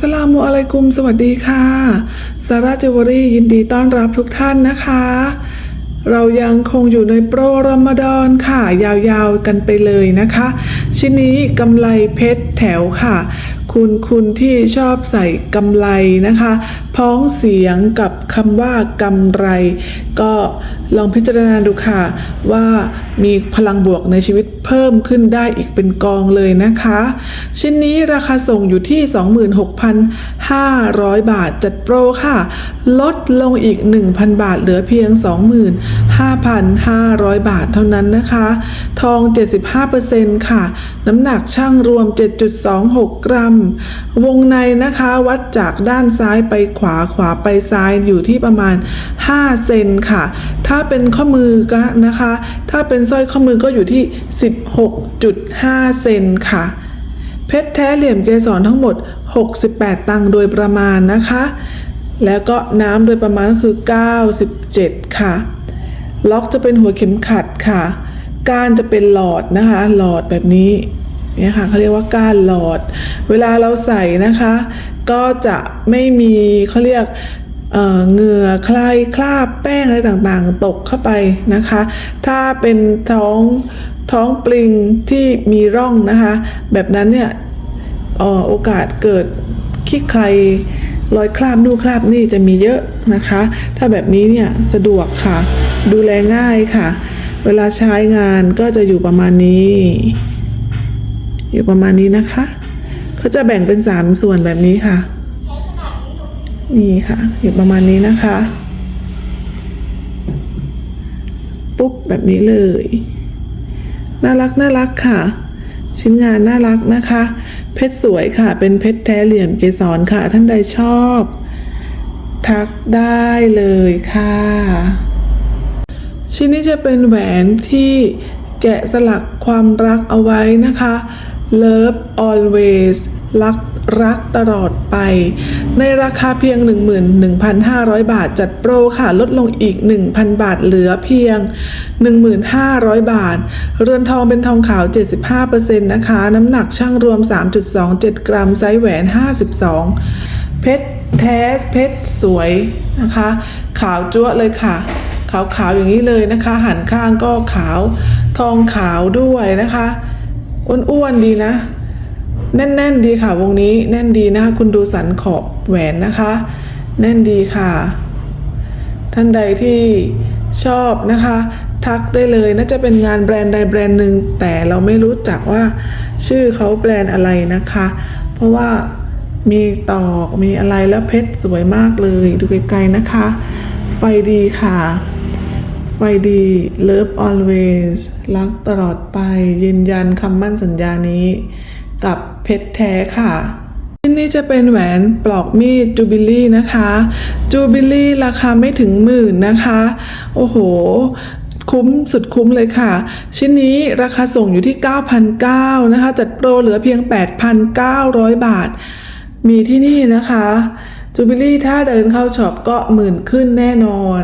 สลามุอะลัยกุม สวัสดีค่ะซาร่าเจวอรี่ยินดีต้อนรับทุกท่านนะคะ เรายังคงอยู่ในโปรรอมฎอนค่ะ ยาวๆกันไปเลยนะคะ ชิ้นนี้กำไลเพชรแถวค่ะ คุณคุณที่ชอบใส่กำไลนะคะ พ้องเสียงกับคำว่ากำไร ก็ลองพิจารณาดูค่ะ ว่ามีพลังบวกในชีวิตเพิ่มขึ้นได้อีกเป็นกองเลยนะคะ ชิ้นนี้ราคาส่งอยู่ที่ 26,500 บาทจัดโปรค่ะ ลดลงอีก 1,000 บาทเหลือเพียง 25,500 บาทเท่านั้นนะคะ ทอง 75%ค่ะ น้ำหนักช่างรวม 7.26 กรัมวงในนะคะวัดจากด้านซ้ายไปขวาขวาไปซ้ายอยู่ที่ประมาณ 5 เซนค่ะ ถ้าเป็นข้อมือก็นะคะ ถ้าเป็นสร้อยข้อมือก็อยู่ที่ 16.5 เซนค่ะ เพชรแท้เหลี่ยมเกสรทั้งหมด 68 ตังค์โดยประมาณนะคะ แล้วก็น้ำโดยประมาณก็คือ 97 ค่ะ ล็อกจะเป็นหัวเข็มขัดค่ะ กานจะเป็นหลอดนะคะ หลอดแบบนี้ เนี่ยค่ะเขาเรียกว่าก้านหลอด เวลาเราใส่นะคะ ก็จะไม่มีเขาเรียกเหงื่อใครคราบแป้งอะไรต่างๆ ตกเข้าไปนะคะ ถ้าเป็นท้องท้องปลิงที่มีร่องนะคะ แบบนั้นเนี่ยโอกาสเกิดขี้ใครรอยคราบนู่นคราบนี่จะมีเยอะนะคะ ถ้าแบบนี้เนี่ยสะดวกค่ะ ดูแลง่ายค่ะ เวลาใช้งานก็จะอยู่ประมาณนี้ อยู่ประมาณนี้นะคะ เขาจะแบ่งเป็นสามส่วนแบบนี้ค่ะ นี่ค่ะ อยู่ประมาณนี้นะคะ ปุ๊บแบบนี้เลย น่ารักน่ารักค่ะชิ้นงานน่ารักนะคะ เพชรสวยค่ะ เป็นเพชรแท้เหลี่ยมเกสรค่ะ ท่านใดชอบ ทักได้เลยค่ะ ชิ้นนี้จะเป็นแหวนที่แกะสลักความรักเอาไว้นะคะ Love always รักรักตลอดไป ในราคาเพียง 11,500 บาทจัดโปรค่ะลดลงอีก 1,000 บาทเหลือเพียง 1,500 บาท เรือนทองเป็นทองขาว 75%นะคะ น้ำหนักช่างรวม 3.27 กรัม ไซส์แหวน 52 เพชรแท้เพชรสวยนะคะ ขาวจั๊วเลยค่ะ ขาวๆอย่างนี้เลยนะคะ หันข้างก็ขาว ทองขาวด้วยนะคะ อ้วนๆดีนะ แน่นๆดีค่ะ วงนี้แน่นดีนะคะคุณดูสันขอบแหวนนะคะ แน่นดีค่ะ ท่านใดที่ชอบนะคะ ทักได้เลยน่าจะเป็นงานแบรนด์ใดแบรนด์หนึ่งแต่เราไม่รู้จักว่า ชื่อเขาแบรนด์อะไรนะคะ เพราะว่ามีตอกมีอะไรแล้วเพชรสวยมากเลย ดูไกลๆนะคะ ไฟดีค่ะ ไฟดี Love always รักตลอดไป ยืนยันคำมั่นสัญญานี้ กับเพชรแท้ค่ะชิ้นนี้จะเป็นแหวนปลอกมีดจูบิลี่นะคะจูบิลี่ราคาไม่ถึงหมื่นนะคะ โอ้โห คุ้มสุดคุ้มเลยค่ะ ชิ้นนี้ราคาส่งอยู่ที่ 9,900นะคะ จัดโปรเหลือเพียง 8,900 บาท มีที่นี่นะคะจูบิลี่ถ้าเดินเข้าช็อปก็หมื่นขึ้นแน่นอน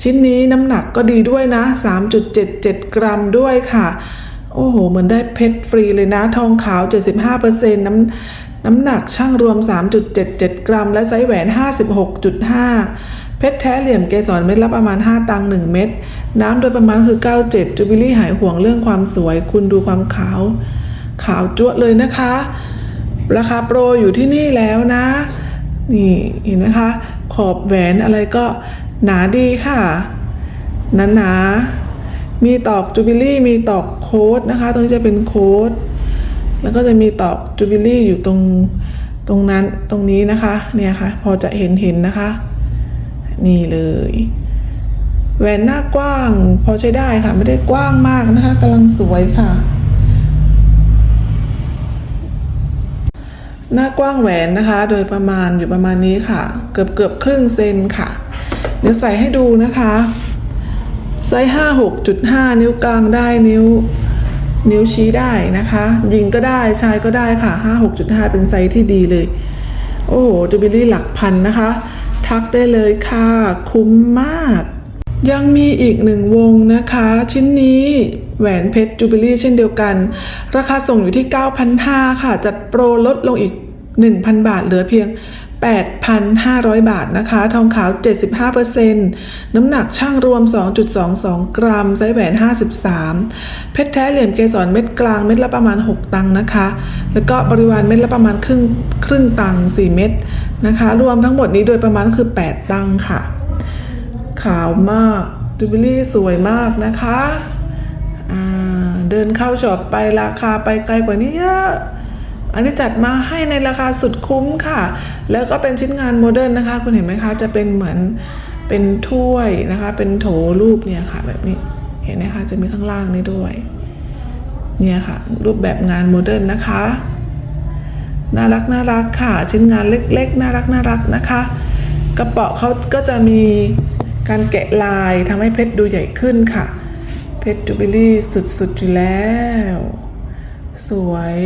ชิ้นนี้น้ำหนักก็ดีด้วยนะ 3.77 กรัมด้วยค่ะ โอ้โห เหมือนได้เพชรฟรีเลยนะ ทองขาว 75%น้ำน้ำหนักช่างรวม 3.77 กรัม และไซส์แหวน 56.5 เพชรแท้เหลี่ยมเกสรเม็ดละประมาณ 5 ตังค์1เม็ด น้ำโดยประมาณคือ 97 จูบิลี่หายห่วงเรื่องความสวย คุณดูความขาว ขาวจั๊วะเลยนะคะ ราคาโปรอยู่ที่นี่แล้วนะ นี่เห็นไหมคะ ขอบแหวนอะไรก็ หนาดีค่ะหนาหนามีตอกจูบิลี่มีตอกโค้ดนะคะ ตรงนี้จะเป็นโค้ดแล้วก็จะมีตอกจูบิลี่อยู่ตรงตรงนั้นตรงนี้นะคะเนี่ยค่ะ พอจะเห็นเห็นนะคะ นี่เลยแหวนหน้ากว้าง พอใช้ได้ค่ะ ไม่ได้กว้างมากนะคะกำลังสวยค่ะ หน้ากว้างแหวนนะคะ โดยประมาณอยู่ประมาณนี้ค่ะ เกือบเกือบครึ่งเซนค่ะ เดี๋ยวใส่ให้ดูนะคะไซส์ห้าหกจุดห้านิ้วกลางได้นิ้ว นิ้วชี้ได้นะคะหญิงก็ได้ชายก็ได้ค่ะห้าหกจุดห้าเป็นไซส์ที่ดีเลย โอ้โหจูบิลี่หลักพันนะคะ ทักได้เลยค่ะ คุ้มมาก ยังมีอีกหนึ่งวงนะคะ ชิ้นนี้แหวนเพชรจูบิลี่เช่นเดียวกัน ราคาส่งอยู่ที่ 9,500 ค่ะ จัดโปรลดลงอีก 1,000 บาทเหลือเพียง 8,500 บาทนะคะ ทองขาว 75%น้ำหนักช่างรวม 2.22 กรัมไซส์แหวน 53 เพชรแท้เหลี่ยมเกสรเม็ดกลางเม็ดละประมาณ 6 ตังค์นะคะ แล้วก็บริวารเม็ดละประมาณครึ่งครึ่งตังค์4เม็ดนะคะ รวมทั้งหมดนี้โดยประมาณคือ 8 ตังค์ค่ะ ขาวมากจูบิลี่สวยมากนะคะ เดินเข้าช็อปไปราคาไปไกลกว่านี้เยอะ อันนี้จัดมาให้ในราคาสุดคุ้มค่ะ แล้วก็เป็นชิ้นงานโมเดิร์นนะคะ คุณเห็นไหมคะ จะเป็นเหมือนเป็นถ้วยนะคะ เป็นโถรูปเนี่ยค่ะ แบบนี้ เห็นไหมคะ จะมีข้างล่างนี้ด้วย เนี่ยค่ะ รูปแบบงานโมเดิร์นนะคะ น่ารักน่ารักค่ะ ชิ้นงานเล็ก ๆ น่ารักน่ารักนะคะ กระเป๋าเขาก็จะมีการแกะลายทำให้เพชรดูใหญ่ขึ้นค่ะ เพชรจูบิลี่สุดๆอยู่แล้ว สวย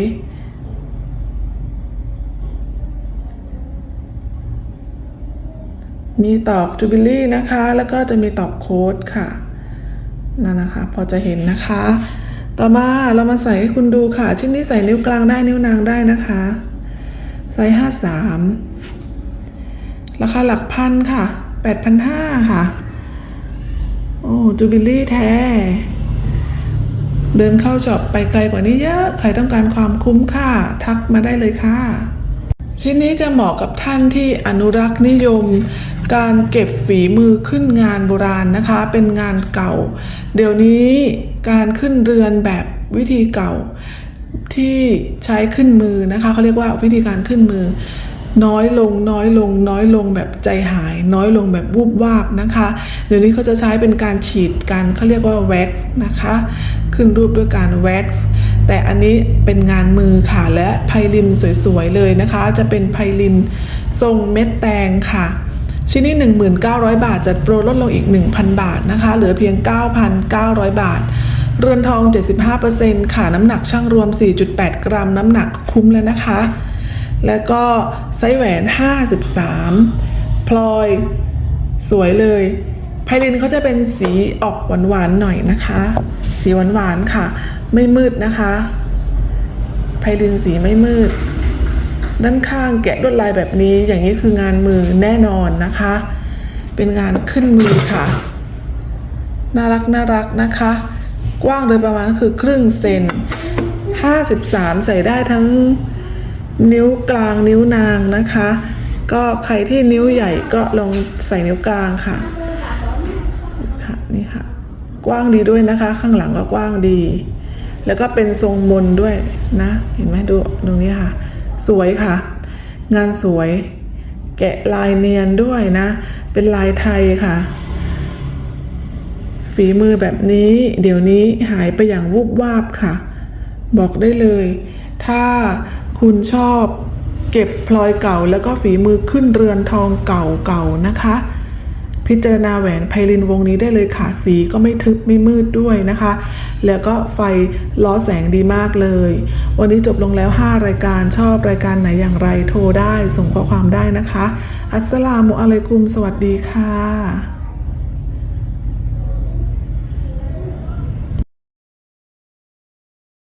มีตอกจูบิลี่นะคะ แล้วก็จะมีตอกโค้ดค่ะนั่นนะคะ พอจะเห็นนะคะ ต่อมาเรามาใส่ให้คุณดูค่ะ ชิ้นนี้ใส่นิ้วกลางได้นิ้วนางได้นะคะไซส์ห้าสามราคาหลักพันค่ะแปดพันห้าค่ะ โอ้จูบิลี่แท้ เดินเข้าช็อปไปไกลกว่านี้เยอะ ใครต้องการความคุ้มค่า ทักมาได้เลยค่ะ ชิ้นนี้จะเหมาะกับท่านที่อนุรักษ์นิยม การเก็บฝีมือขึ้นงานโบราณนะคะ เป็นงานเก่า เดี๋ยวนี้การขึ้นเรือนแบบวิธีเก่าที่ใช้ขึ้นมือนะคะเขาเรียกว่าวิธีการขึ้นมือ น้อยลงน้อยลงน้อยลงแบบใจหาย น้อยลงแบบวูบวาบนะคะเดี๋ยวนี้เขาจะใช้เป็นการฉีดการเขาเรียกว่าแว็กซ์นะคะ ขึ้นรูปด้วยการแว็กซ์แต่อันนี้เป็นงานมือค่ะและไพลินสวยๆเลยนะคะ จะเป็นไพลินทรงเม็ดแตงค่ะชิ้นนี้ 1,900 บาท จัดโปรลดลงอีก 1,000 บาทนะคะ เหลือเพียง 9,900 บาท เรือนทอง 75%ค่ะ น้ำหนักช่างรวม 4.8 กรัม น้ำหนักคุ้มแล้วนะคะ แล้วก็ไซส์แหวน 53 พลอยสวยเลยไพลินเขาจะเป็นสีออกหวานๆหน่อยนะคะ สีหวานๆค่ะ ไม่มืดนะคะไพลินสีไม่มืด ด้านข้างแกะลวดลายแบบนี้อย่างนี้คืองานมือแน่นอนนะคะ เป็นงานขึ้นมือค่ะ น่ารักน่ารักนะคะ กว้างโดยประมาณคือครึ่งเซน 53 ใส่ได้ทั้ง นิ้วกลางนิ้วนางนะคะ ก็ใครที่นิ้วใหญ่ก็ลองใส่นิ้วกลางค่ะค่ะนี่ค่ะ กว้างดีด้วยนะคะ ข้างหลังก็กว้างดี แล้วก็เป็นทรงมนด้วยนะ เห็นไหมดูตรงนี้ค่ะ สวยค่ะ งานสวย แกะลายเนียนด้วยนะ เป็นลายไทยค่ะฝีมือแบบนี้เดี๋ยวนี้หายไปอย่างวูบวาบค่ะ บอกได้เลย ถ้า คุณชอบเก็บพลอยเก่าแล้วก็ฝีมือขึ้นเรือนทองเก่าๆนะคะ พิจารณาแหวนไพลินวงนี้ได้เลยค่ะ สีก็ไม่ทึบไม่มืดด้วยนะคะ แล้วก็ไฟล้อแสงดีมากเลย วันนี้จบลงแล้ว 5 รายการชอบรายการไหนอย่างไรโทรได้ส่งข้อความได้นะคะ อัสสลามุอะลัยกุม สวัสดีค่ะ